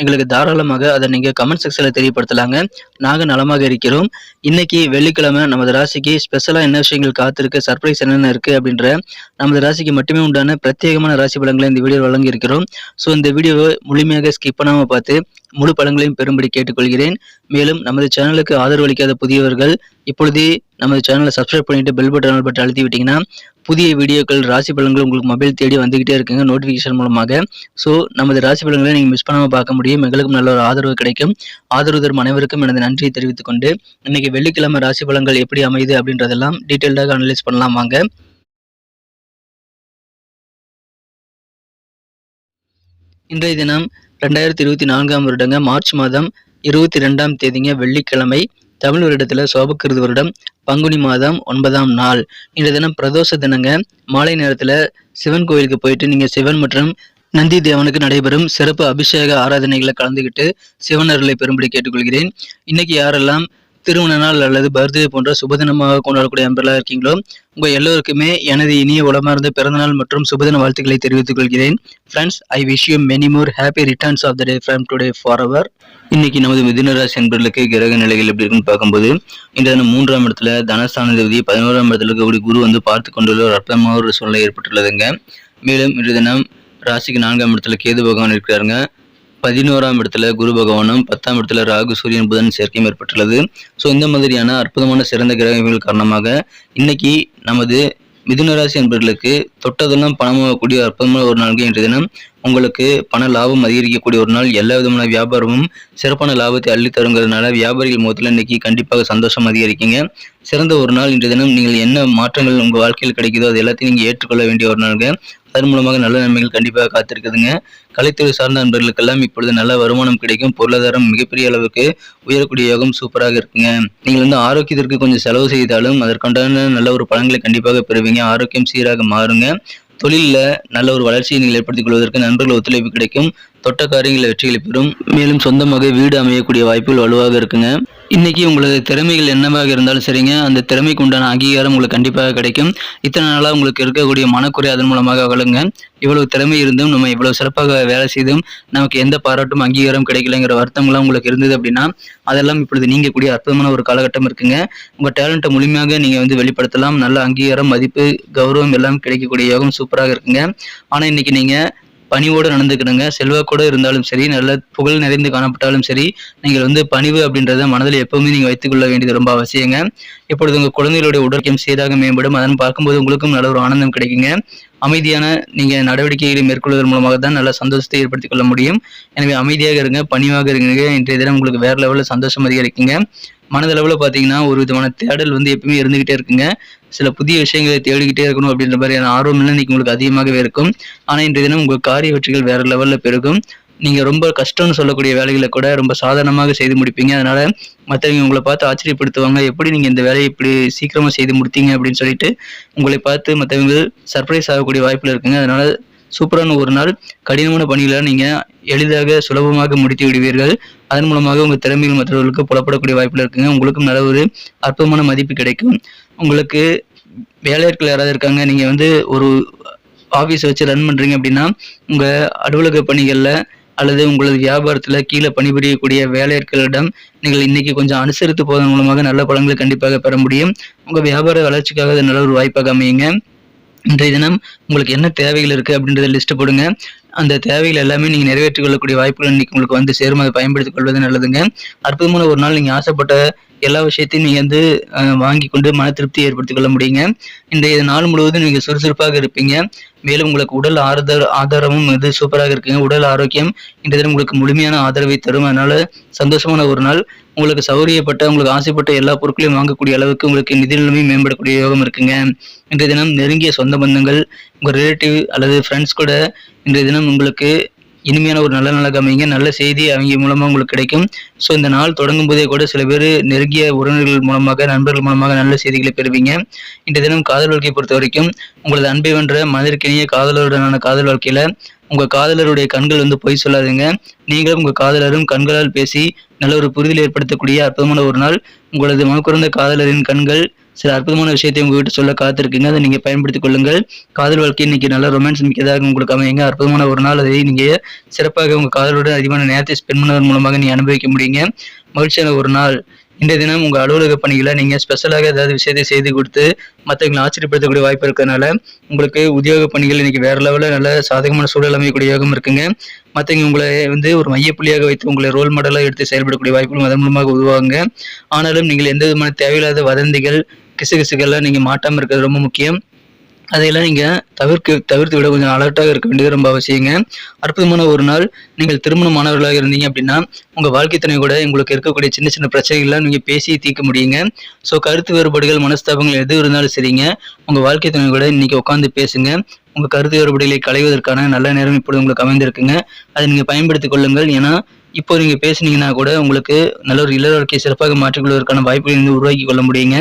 எங்களுக்கு தாராளமாக அதை நீங்கள் கமெண்ட் செக்ஷனில் தெரியப்படுத்தலாங்க. நாங்கள் நலமாக இருக்கிறோம். இன்னைக்கு வெள்ளிக்கிழமை நமது ராசிக்கு ஸ்பெஷலாக என்ன விஷயங்கள் காத்திருக்கு சர்ப்ரைஸ் என்னென்ன இருக்குது அப்படின்ற நமது ராசிக்கு மட்டுமே உண்டான பிரத்யேகமான ராசி பலங்களை இந்த வீடியோ வழங்கியிருக்கிறோம். ஸோ இந்த வீடியோவை முழுமையாக ஸ்கிப் பண்ணாமல் பார்த்து முழு படங்களையும் பெறும்படி கேட்டுக்கொள்கிறேன். மேலும் நமது சேனலுக்கு ஆதரவு அளிக்காத புதியவர்கள் இப்பொழுதே நமது சேனலை சப்ஸ்கிரைப் பண்ணிட்டு பெல் பட்டன் பட்டன் அழுத்தி விட்டீங்கன்னா புதிய வீடியோக்கள் ராசி பலன்கள் உங்களுக்கு மொபைல் தேடி வந்துகிட்டே இருக்குங்க நோட்டிஃபிகேஷன் மூலமாக. ஸோ நமது ராசி பலன்களை நீங்கள் மிஸ் பண்ணாமல் பார்க்க முடியும். எங்களுக்கும் நல்ல ஒரு ஆதரவு கிடைக்கும். ஆதரவு தரும் அனைவருக்கும் எனது நன்றியை தெரிவித்துக் கொண்டு இன்னைக்கு வெள்ளிக்கிழமை ராசி பலன்கள் எப்படி அமையுது அப்படின்றதெல்லாம் டீட்டெயில்டாக அனலைஸ் பண்ணலாம் வாங்க. இன்றைய தினம் ரெண்டாயிரத்தி இருபத்தி நான்காம் வருடங்க மார்ச் மாதம் இருபத்தி ரெண்டாம் தேதிங்க வெள்ளிக்கிழமை. தமிழ் வருடத்துல சோபக்கிருது வருடம் பங்குனி மாதம் ஒன்பதாம் நாள். இன்றைய தினம் பிரதோஷ தினங்க மாலை நேரத்துல சிவன் கோயிலுக்கு போயிட்டு நீங்க சிவன் மற்றும் நந்தி தேவனுக்கு நடைபெறும் சிறப்பு அபிஷேக ஆராதனைகளை கலந்துக்கிட்டு சிவனர்களை பெரும்படி கேட்டுக்கொள்கிறேன். இன்னைக்கு யாரெல்லாம் திருமண நாள் அல்லது பர்த்டே போன்ற சுபதினமாக கொண்டாடக்கூடிய அன்பர்களாக இருக்கீங்களோ உங்கள் எல்லோருக்குமே எனது இனிய உளமார்ந்த பிறந்தநாள் மற்றும் சுபதின வாழ்த்துக்களை தெரிவித்துக் கொள்கிறேன். Friends I wish you many more happy returns of the day from today for our இன்னைக்கு நமது மிதுனராசி என்பர்களுக்கு கிரக நிலைகள் எப்படி இருக்குன்னு பார்க்கும்போது இன்றைய தினம் மூன்றாம் இடத்துல தனஸ்தான பதினோராம் இடத்துல இருக்கக்கூடிய குரு வந்து பார்த்து கொண்டுள்ள ஒரு அற்புதமான ஒரு சூழ்நிலை ஏற்பட்டுள்ளதுங்க. மேலும் இன்றைய தினம் ராசிக்கு நான்காம் இடத்துல கேது பகவான் இருக்கிறாருங்க. பதினோராம் இடத்துல குரு பகவானும் பத்தாம் இடத்துல ராகு சூரியன் புதன் சேர்க்கையும் ஏற்பட்டுள்ளது. ஸோ இந்த மாதிரியான அற்புதமான சிறந்த கிரகங்கள் காரணமாக இன்னைக்கு நமது மிதுனராசி என்பவர்களுக்கு தொட்டதெல்லாம் பணமாகக்கூடிய அற்புதமான ஒரு நாள்கள் இன்றைய தினம். உங்களுக்கு பண லாபம் அதிகரிக்கக்கூடிய ஒரு நாள். எல்லா விதமான வியாபாரமும் சிறப்பான லாபத்தை அள்ளி தருங்கிறதுனால வியாபாரிகள் முகத்தில் இன்னைக்கு கண்டிப்பாக சந்தோஷம் அதிகரிக்குங்க. சிறந்த ஒரு நாள் இன்றைய தினம். நீங்கள் என்ன மாற்றங்கள் உங்கள் வாழ்க்கையில் கிடைக்குதோ அது எல்லாத்தையும் நீங்கள் ஏற்றுக்கொள்ள வேண்டிய ஒரு நாளுங்க. அதன் மூலமாக நல்ல நன்மைகள் கண்டிப்பாக காத்திருக்குதுங்க. கலைத்துறை சார்ந்த நண்பர்களுக்கெல்லாம் இப்பொழுது நல்ல வருமானம் கிடைக்கும். பொருளாதாரம் மிகப்பெரிய அளவுக்கு உயரக்கூடிய யோகம் சூப்பராக இருக்குங்க. நீங்கள் வந்து ஆரோக்கியத்திற்கு கொஞ்சம் செலவு செய்தாலும் அதற்குண்டான நல்ல ஒரு பலன்களை கண்டிப்பாக பெறுவீங்க. ஆரோக்கியம் சீராக மாறுங்க. தொழிலில் நல்ல ஒரு வளர்ச்சியை நீங்கள் ஏற்படுத்திக் கொள்வதற்கு நண்பர்கள் ஒத்துழைப்பு கிடைக்கும். தொட்ட காரியங்களில் வெற்றிகளை பெறும். மேலும் சொந்தமாக வீடு அமையக்கூடிய வாய்ப்புகள் வலுவாக இருக்குங்க. இன்னைக்கு உங்களது திறமைகள் என்னவாக இருந்தாலும் சரிங்க. அந்த திறமைக்கு உண்டான அங்கீகாரம் உங்களுக்கு கண்டிப்பாக கிடைக்கும். இத்தனை நாளாக உங்களுக்கு இருக்கக்கூடிய மனக்குறை அதன் மூலமாக அகலுங்க. இவ்வளவு திறமை இருந்தும் நம்ம இவ்வளவு சிறப்பாக வேலை செய்தும் நமக்கு எந்த பாராட்டும் அங்கீகாரம் கிடைக்கலங்கிற வருத்தங்கள்லாம் உங்களுக்கு இருந்தது அப்படின்னா அதெல்லாம் இப்பொழுது நீங்கக்கூடிய அற்புதமான ஒரு காலகட்டம் இருக்குங்க. உங்க டேலண்ட்டை முழுமையாக நீங்க வந்து வெளிப்படுத்தலாம். நல்ல அங்கீகாரம் மதிப்பு கௌரவம் எல்லாம் கிடைக்கக்கூடிய யோகம் சூப்பராக இருக்குங்க. ஆனா இன்னைக்கு நீங்க பணிவோடு நடந்துக்கணுங்க. செல்வாக்கூட இருந்தாலும் சரி நல்ல புகழ் நிறைந்து காணப்பட்டாலும் சரி நீங்கள் வந்து பணிவு அப்படின்றத மனதில் எப்பவுமே நீங்கள் வைத்துக்கொள்ள வேண்டியது ரொம்ப அவசியங்க. இப்பொழுது உங்கள் குழந்தைகளுடைய உடற்கையும் சீராக மேம்படும். அதன் பார்க்கும்போது உங்களுக்கும் நல்ல ஒரு ஆனந்தம் கிடைக்குங்க. அமைதியான நீங்கள் நடவடிக்கைகளை மேற்கொள்வதன் மூலமாக தான் நல்ல சந்தோஷத்தை ஏற்படுத்திக் கொள்ள முடியும். எனவே அமைதியாக இருங்க பணிவாக இருங்க. இன்றைய தினம் உங்களுக்கு வேற லெவலில் சந்தோஷம் அதிகரிக்குங்க. மனதளவில் பார்த்தீங்கன்னா ஒரு விதமான தேடல் வந்து எப்பவுமே இருந்துகிட்டே இருக்குங்க. சில புதிய விஷயங்களை தேடிக்கிட்டே இருக்கணும் அப்படின்ற மாதிரியான ஆர்வம் இன்னைக்கு உங்களுக்கு அதிகமாகவே இருக்கும். ஆனால் இன்றைய தினம் உங்கள் காரிய வெற்றிகள் வேற லெவலில் பெருகும். நீங்க ரொம்ப கஷ்டம்னு சொல்லக்கூடிய வேலைகளை கூட ரொம்ப சாதாரணமாக செய்து முடிப்பீங்க. அதனால மற்றவங்க உங்களை பார்த்து ஆச்சரியப்படுத்துவாங்க. எப்படி நீங்க இந்த வேலையை இப்படி சீக்கிரமா செய்து முடித்தீங்க அப்படின்னு சொல்லிட்டு உங்களை பார்த்து மற்றவங்க சர்ப்ரைஸ் ஆகக்கூடிய வாய்ப்பில் இருக்குங்க. அதனால சூப்பரான ஒரு நாள். கடினமான பணிகளை நீங்கள் எளிதாக சுலபமாக முடித்து விடுவீர்கள். அதன் மூலமாக உங்கள் திறமைகள் மற்றவர்களுக்கு புலப்படக்கூடிய வாய்ப்பில் இருக்குங்க. உங்களுக்கும் நல்ல ஒரு அற்புதமான மதிப்பு கிடைக்கும். உங்களுக்கு வேலையாட்கள் யாராவது இருக்காங்க நீங்கள் வந்து ஒரு ஆஃபீஸ் வச்சு ரன் பண்ணுறீங்க அப்படின்னா உங்கள் அலுவலக பணிகளில் அல்லது உங்களது வியாபாரத்தில் கீழே பணிபுரியக்கூடிய வேலையாட்களிடம் நீங்கள் இன்னைக்கு கொஞ்சம் அனுசரித்து போவதன் மூலமாக நல்ல பலன்களை கண்டிப்பாக பெற முடியும். உங்கள் வியாபார வளர்ச்சிக்காக அது நல்ல ஒரு வாய்ப்பாக அமையுங்க. இன்றைய தினம் உங்களுக்கு என்ன தேவைகள் இருக்கு அப்படின்றத லிஸ்ட் போடுங்க. அந்த தேவைகள் எல்லாமே நீங்க நிறைவேற்றிக் கொள்ளக்கூடிய வாய்ப்புகள் இன்னைக்கு உங்களுக்கு வந்து சேரும். அதை பயன்படுத்திக் கொள்வது நல்லதுங்க. அற்புதமான ஒரு நாள் நீங்க ஆசைப்பட்ட எல்லா விஷயத்தையும் நீங்க வந்து வாங்கி கொண்டு மன திருப்தி ஏற்படுத்திக் கொள்ள முடியுங்க. இன்றைய நாள் முழுவதும் நீங்க சுறுசுறுப்பாக இருப்பீங்க. மேலும் உங்களுக்கு உடல் ஆறுதல் ஆதாரமும் இது சூப்பராக இருக்குங்க. உடல் ஆரோக்கியம் இந்த தினம் உங்களுக்கு முழுமையான ஆதரவை தரும். அதனால சந்தோஷமான ஒரு நாள். உங்களுக்கு சௌரியப்பட்ட உங்களுக்கு ஆசைப்பட்ட எல்லா பொருட்களையும் வாங்கக்கூடிய அளவுக்கு உங்களுக்கு நிதி நிலைமை மேம்படக்கூடிய யோகம் இருக்குங்க. இன்றைய தினம் நெருங்கிய சொந்த பந்தங்கள் உங்கள் ரிலேட்டிவ் அல்லது ஃப்ரெண்ட்ஸ் கூட இன்றைய தினம் உங்களுக்கு இனிமையான ஒரு நல்ல நாளாக அமைங்க நல்ல செய்தி அவங்க மூலமாக உங்களுக்கு கிடைக்கும். ஸோ இந்த நாள் தொடங்கும் போதே கூட சில பேர் நெருங்கிய உறவினர்கள் மூலமாக நண்பர்கள் மூலமாக நல்ல செய்திகளை பெறுவீங்க. இன்றைய தினம் காதல் வாழ்க்கையை பொறுத்த வரைக்கும் உங்களது அன்பை வென்ற மனதிற்கினிய காதலருடனான காதல் வாழ்க்கையில் உங்கள் காதலருடைய கண்கள் வந்து பொய் சொல்லாதுங்க. நீங்களும் உங்கள் காதலரும் கண்களால் பேசி நல்ல ஒரு புரிதல் ஏற்படுத்தக்கூடிய அற்புதமான ஒரு நாள். உங்களது மனக்குறந்த காதலரின் கண்கள் சில அற்புதமான விஷயத்தை உங்ககிட்ட சொல்ல காத்திருக்கீங்க. அதை நீங்கள் பயன்படுத்திக் கொள்ளுங்கள். காதல் வாழ்க்கை இன்னைக்கு நல்ல ரொமான்ஸ் மிக்கதாக உங்களுக்கு அமையுங்க. அற்புதமான ஒரு நாள். அதை நீங்கள் சிறப்பாக உங்கள் காதலோட அதிகமான நேரத்தை ஸ்பெண்ட் பண்ணுவதன் மூலமாக நீங்கள் அனுபவிக்க முடியுங்க. மகிழ்ச்சியான ஒரு நாள். இன்றைய தினம் உங்கள் அலுவலக பணிகளை நீங்கள் ஸ்பெஷலாக ஏதாவது விஷயத்தை செய்து கொடுத்து மற்றவங்களை ஆச்சரியப்படுத்தக்கூடிய வாய்ப்பு இருக்கிறதுனால உங்களுக்கு உத்தியோக பணிகள் இன்னைக்கு வேற லெவலில் நல்ல சாதகமான சூழல் அமையக்கூடிய யோகம் இருக்குங்க. மற்றவங்க உங்களை வந்து ஒரு மையப்புள்ளியாக வைத்து உங்களை ரோல் மாடலாக எடுத்து செயல்படக்கூடிய வாய்ப்புகளும் அதன் மூலமாக உருவாங்க ஆனாலும் நீங்கள் எந்த விதமான தேவையில்லாத வதந்திகள் கிசுகிசுகள்லாம் நீங்கள் மாட்டாமல் இருக்கிறது ரொம்ப முக்கியம். அதையெல்லாம் நீங்கள் தவிர்க்க தவிர்த்து விட கொஞ்சம் அலர்ட்டாக இருக்க வேண்டியது ரொம்ப அவசியங்க. அற்புதமான ஒரு நாள். நீங்கள் திருமணமானவர்களாக இருந்தீங்க அப்படின்னா உங்கள் வாழ்க்கை துணை கூட உங்களுக்கு இருக்கக்கூடிய சின்ன சின்ன பிரச்சனைகள்லாம் நீங்கள் பேசி தீர்க்க முடியுங்க. ஸோ கருத்து வேறுபாடுகள் மனஸ்தாபங்கள் எது இருந்தாலும் சரிங்க. உங்கள் வாழ்க்கை துணை கூட இன்னைக்கு உட்காந்து பேசுங்க. உங்கள் கருத்து வேறுபடிகளை களைவதற்கான நல்ல நேரம் இப்பொழுது உங்களுக்கு அமைந்திருக்குங்க. அதை நீங்கள் பயன்படுத்திக் கொள்ளுங்கள். ஏன்னா இப்போ நீங்கள் பேசுனீங்கன்னா கூட உங்களுக்கு நல்ல ஒரு இல்லற சிறப்பாக மாற்றிக்கொள்வதற்கான வாய்ப்புகளை வந்து உருவாக்கி கொள்ள முடியுங்க.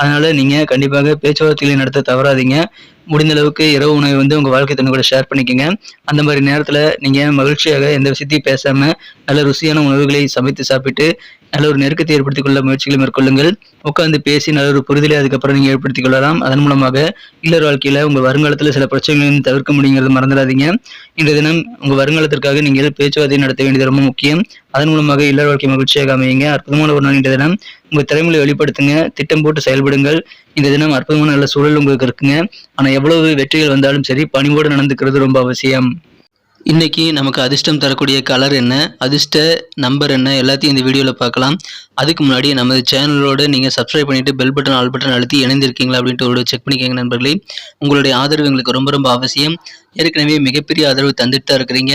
அதனால நீங்கள் கண்டிப்பாக பேச்சுவார்த்தைகளை நடத்த தவறாதீங்க. முடிந்த அளவுக்கு இரவு உணவை வந்து உங்கள் வாழ்க்கை துணை கூட ஷேர் பண்ணிக்கோங்க. அந்த மாதிரி நேரத்தில் நீங்கள் மகிழ்ச்சியாக எந்த விஷயத்தையும் பேசாமல் நல்ல ருசியான உணவுகளை சமைத்து சாப்பிட்டு நல்ல ஒரு நெருக்கத்தை ஏற்படுத்திக் கொள்ள முயற்சிகளை மேற்கொள்ளுங்கள். உட்காந்து பேசி நல்ல ஒரு புரிதலை அதுக்கப்புறம் நீங்கள் ஏற்படுத்திக் கொள்ளலாம். அதன் மூலமாக இல்லற வாழ்க்கையில் உங்கள் வருங்காலத்தில் சில பிரச்சனைகளையும் தவிர்க்க முடியுங்கிறது மறந்துடாதீங்க. இன்றைய தினம் உங்கள் வருங்காலத்திற்காக நீங்கள் பேச்சுவார்த்தை நடத்த வேண்டியது ரொம்ப முக்கியம். அதன் மூலமாக இல்லற வாழ்க்கை மகிழ்ச்சியாக அமையுங்க. அற்புதமான ஒரு நாள் இந்த தினம். உங்கள் திறமையை வெளிப்படுத்துங்க. திட்டம் போட்டு செயல்படுங்கள். இந்த தினம் அற்புதமான நல்ல சூழல் உங்களுக்கு இருக்குங்க. ஆனால் எவ்வளவு வெற்றிகள் வந்தாலும் சரி பணிவோடு நடந்துக்கிறது ரொம்ப அவசியம். இன்னைக்கு நமக்கு அதிர்ஷ்டம் தரக்கூடிய கலர் என்ன? அதிர்ஷ்ட நம்பர் என்ன? எல்லாத்தையும் இந்த வீடியோவில் பார்க்கலாம். அதுக்கு முன்னாடி நமது சேனலோடு நீங்கள் சப்ஸ்கிரைப் பண்ணிவிட்டு பெல் பட்டன் ஆல் பட்டன் அழுத்தி இணைந்திருக்கீங்களா அப்படின்ட்டு ஒரு செக் பண்ணிக்கோங்க நண்பர்களே. உங்களுடைய ஆதரவு எங்களுக்கு ரொம்ப ரொம்ப அவசியம். ஏற்கனவே மிகப்பெரிய ஆதரவு தந்துட்டு தான் இருக்கிறீங்க.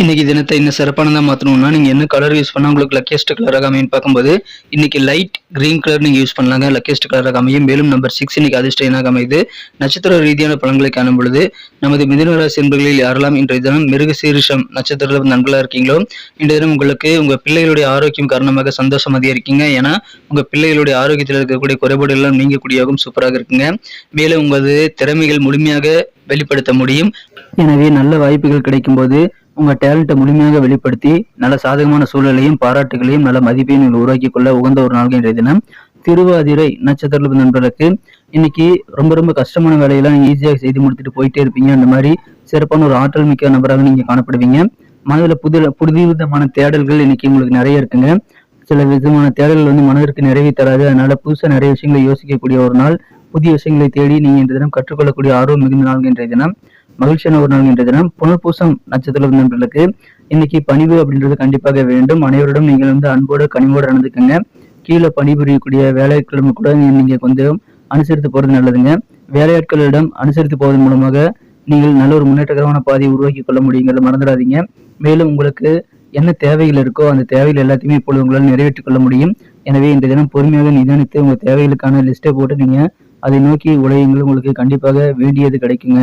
இன்னைக்கு தினத்தை இன்னும் சிறப்பானதாக மாற்றணும்னா நீங்கள் என்ன கலர் யூஸ் பண்ணால் உங்களுக்கு லக்கியஸ்ட் கலராக அமையும் பார்க்கும்போது இன்னைக்கு லைட் கிரீன் கலர் நீங்கள் யூஸ் பண்ணலாங்க. லக்கியஸ்ட் கலராக அமையும் மேலும் நம்பர் சிக்ஸ் இன்னைக்கு அதிர்ஷ்ட எண்ணாக அமையுது நட்சத்திர ரீதியான பலன்களை காணும் பொழுது நமது மிதனராசி என்பர்களில் யாரெல்லாம் இன்றைய தினம் மிருக சீரிஷம் நட்சத்திரத்தில் நண்பர்களாக இருக்கீங்களோ இன்றைய தினம் உங்களுக்கு உங்கள் பிள்ளைகளுடைய ஆரோக்கியம் காரணமாக சந்தோஷம் அதிகரிக்கீங்க. ஏன்னா உங்கள் பிள்ளைகளுடைய ஆரோக்கியத்தில் இருக்கக்கூடிய குறைபாடு எல்லாம் நீங்கக்கூடிய சூப்பராக இருக்குங்க. மேலும் உங்களது திறமைகள் முழுமையாக வெளிப்படுத்த முடியும். எனவே நல்ல வாய்ப்புகள் கிடைக்கும் போது உங்க டேலண்ட்டை முழுமையாக வெளிப்படுத்தி நல்ல சாதகமான சூழலையும் பாராட்டுகளையும் நல்ல மதிப்பையும் நீங்கள் உருவாக்கி கொள்ள உகந்த ஒரு நாள் இன்றைய தினம். திருவாதிரை நட்சத்திர நண்பர்களுக்கு இன்னைக்கு ரொம்ப ரொம்ப கஷ்டமான வேலையெல்லாம் நீங்கள் ஈஸியாக செய்து முடித்துட்டு போயிட்டே இருப்பீங்க. அந்த மாதிரி சிறப்பான ஒரு ஆற்றல் மிக்க நபராக நீங்க காணப்படுவீங்க. மனதில் புது புது விதமான தேடல்கள் இன்னைக்கு உங்களுக்கு நிறைய இருக்குங்க. சில விதமான தேடல்கள் வந்து மனதிற்கு நிறைவே தராது. அதனால புதுசாக நிறைய விஷயங்களை யோசிக்கக்கூடிய ஒரு நாள் புதிய விஷயங்களை தேடி நீங்க இந்த தினம் கற்றுக்கொள்ளக்கூடிய ஆர்வம் மிகுந்த நாள் இன்றைய தினம். மகிழ்ச்சியான ஒரு நாள் என்ற தினம். புனர்பூசம் நட்சத்திர நண்பர்களுக்கு இன்னைக்கு பணிவு அப்படின்றது கண்டிப்பாக வேண்டும். அனைவரிடம் நீங்கள் வந்து அன்போடு கனிவோடு நடந்துக்கங்க. கீழே பணிபுரியக்கூடிய வேலைக்கிழமை கூட நீங்க கொஞ்சம் அனுசரித்து போறது நல்லதுங்க. வேலையாட்களிடம் அனுசரித்து போவதன் மூலமாக நீங்கள் நல்ல ஒரு முன்னேற்றகரமான பாதையை உருவாக்கி கொள்ள முடியுங்கிறத மறந்துடாதீங்க. மேலும் உங்களுக்கு என்ன தேவைகள் இருக்கோ அந்த தேவைகள் எல்லாத்தையுமே இப்பொழுது உங்களால் நிறைவேற்றிக் கொள்ள முடியும். எனவே இந்த தினம் பொறுமையாக நிதானித்து உங்கள் தேவைகளுக்கான லிஸ்ட்டை போட்டு நீங்கள் அதை நோக்கி உழையுங்கள். உங்களுக்கு கண்டிப்பாக வேண்டியது கிடைக்குங்க.